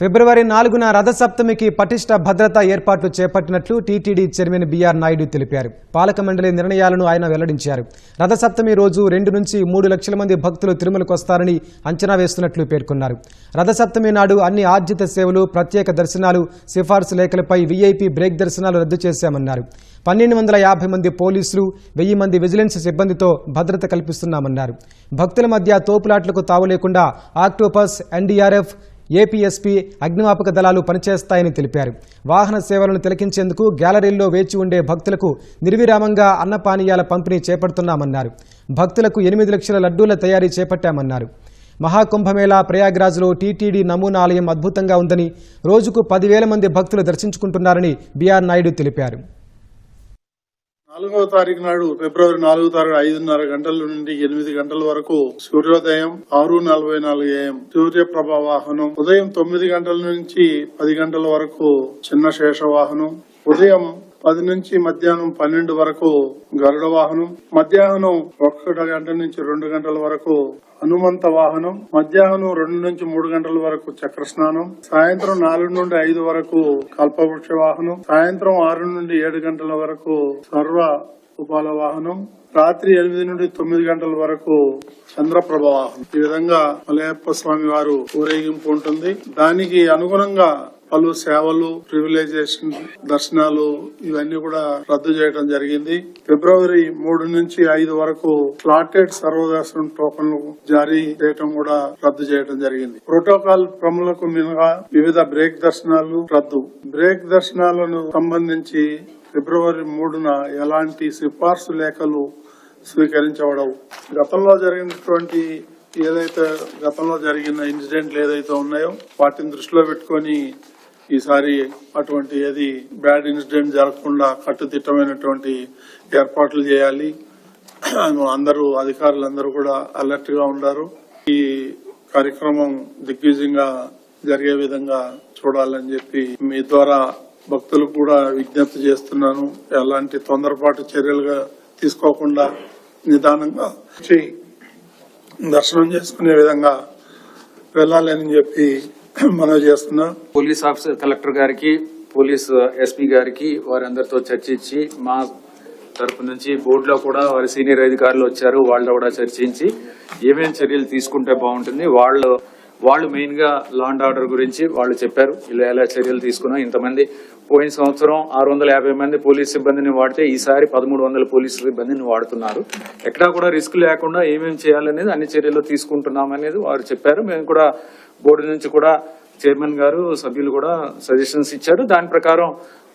ఫిబ్రవరి నాలుగున రథసప్తమికి పటిష్ట భద్రతా ఏర్పాట్లు చేపట్టినట్లు టీటీడీ చైర్మన్ బీఆర్ నాయుడు తెలిపారు. పాలక మండలి నిర్ణయాలను ఆయన వెల్లడించారు. రథసప్తమి రోజు రెండు నుంచి మూడు లక్షల మంది భక్తులు తిరుమలకు వస్తారని అంచనా వేస్తున్నట్లు పేర్కొన్నారు. రథసప్తమి నాడు అన్ని ఆర్జిత సేవలు ప్రత్యేక దర్శనాలు సిఫార్సు లేఖలపై వీఐపీ బ్రేక్ దర్శనాలు రద్దు చేశామన్నారు. పన్నెండు వందల యాభై మంది పోలీసులు వెయ్యి మంది విజిలెన్స్ సిబ్బందితో భద్రత కల్పిస్తున్నామన్నారు. భక్తుల మధ్య తోపులాట్లకు తావు లేకుండా ఆక్టోపస్ ఎన్డీఆర్ఎఫ్ ఏపీఎస్పీ అగ్నిమాపక దళాలు పనిచేస్తాయని తెలిపారు. వాహన సేవలను తిలకించేందుకు గ్యాలరీల్లో వేచి ఉండే భక్తులకు నిర్విరామంగా అన్నపానీయాల పంపిణీ చేపడుతున్నామన్నారు. భక్తులకు ఎనిమిది లక్షల లడ్డూల తయారీ చేపట్టామన్నారు. మహాకుంభమేళా ప్రయాగ్రాజ్లో టీటీడీ నమూనా ఆలయం అద్భుతంగా ఉందని రోజుకు పదివేల మంది భక్తులు దర్శించుకుంటున్నారని బీఆర్ నాయుడు తెలిపారు. నాలుగవ తారీఖు నాడు ఫిబ్రవరి నాలుగో తారీఖు ఐదున్నర గంటల నుండి ఎనిమిది గంటల వరకు సూర్యోదయం ఆరు నలభై నాలుగు ఏఎం సూర్యప్రభ వాహనం ఉదయం తొమ్మిది గంటల నుంచి పది గంటల వరకు చిన్న శేష వాహనం ఉదయం పది నుంచి మధ్యాహ్నం పన్నెండు వరకు గరుడ వాహనం మధ్యాహ్నం ఒక్కటి గంట నుంచి రెండు గంటల వరకు హనుమంత వాహనం మధ్యాహ్నం రెండు నుంచి మూడు గంటల వరకు చక్ర స్నానం సాయంత్రం నాలుగు నుండి ఐదు వరకు కల్పవృక్ష వాహనం సాయంత్రం ఆరు నుండి ఏడు గంటల వరకు సర్వ ఉపాల వాహనం రాత్రి ఎనిమిది నుండి తొమ్మిది గంటల వరకు చంద్రప్రభ వాహనం. ఈ విధంగా మలయప్ప స్వామి వారు ఊరేగింపు ఉంటుంది. దానికి అనుగుణంగా పలు సేవలు ప్రివిలైజేషన్ దర్శనాలు ఇవన్నీ కూడా రద్దు చేయడం జరిగింది. ఫిబ్రవరి మూడు నుంచి ఐదు వరకు స్లాటెడ్ సర్వదర్శనం టోకన్లు జారీ చేయడం కూడా రద్దు చేయడం జరిగింది. ప్రోటోకాల్ ప్రములకు మినహా వివిధ బ్రేక్ దర్శనాలు రద్దు. బ్రేక్ దర్శనాలను సంబంధించి ఫిబ్రవరి మూడున ఎలాంటి సిఫార్సు లేఖలు స్వీకరించబడవు. గతంలో జరిగినటువంటి ఏదైతే గతంలో జరిగిన ఇన్సిడెంట్లు ఏదైతే ఉన్నాయో వాటిని దృష్టిలో పెట్టుకొని ఈసారి అటువంటి ఏది బ్యాడ్ ఇన్సిడెంట్ జరగకుండా కట్టుదిట్టమైనటువంటి ఏర్పాట్లు చేయాలి. అందరూ అధికారులందరూ కూడా అలర్ట్గా ఉన్నారు ఈ కార్యక్రమం దిగ్విజయంగా జరిగే విధంగా చూడాలని చెప్పి మీ ద్వారా భక్తులకు కూడా విజ్ఞప్తి చేస్తున్నాను. ఎలాంటి తొందరపాటు చర్యలుగా తీసుకోకుండా నిదానంగా దర్శనం చేసుకునే విధంగా వెళ్ళాలని చెప్పి మనవి చేస్తున్నా. పోలీస్ ఆఫీసర్ కలెక్టర్ గారికి పోలీస్ ఎస్పీ గారికి వారందరితో చర్చించి మా తరపు నుంచి బోర్డులో కూడా వారి సీనియర్ అధికారులు వచ్చారు వాళ్ళు కూడా చర్చించి ఏమేమి చర్యలు తీసుకుంటే బాగుంటుంది వాళ్ళు వాళ్ళు మెయిన్గా లా అండ్ ఆర్డర్ గురించి వాళ్ళు చెప్పారు ఇలా ఎలా చర్యలు తీసుకున్నాం ఇంతమంది పోయిన సంవత్సరం ఆరు వందల యాభై మంది పోలీస్ సిబ్బందిని వాడితే ఈసారి పదమూడు వందల పోలీస్ సిబ్బందిని వాడుతున్నారు. ఎక్కడా కూడా రిస్క్ లేకుండా ఏమేమి చేయాలనేది అన్ని చర్యలు తీసుకుంటున్నాం అనేది వారు చెప్పారు. మేము కూడా బోర్డు నుంచి కూడా చైర్మన్ గారు సభ్యులు కూడా సజెషన్స్ ఇచ్చారు. దాని ప్రకారం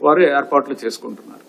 వారు ఏర్పాట్లు చేసుకుంటున్నారు.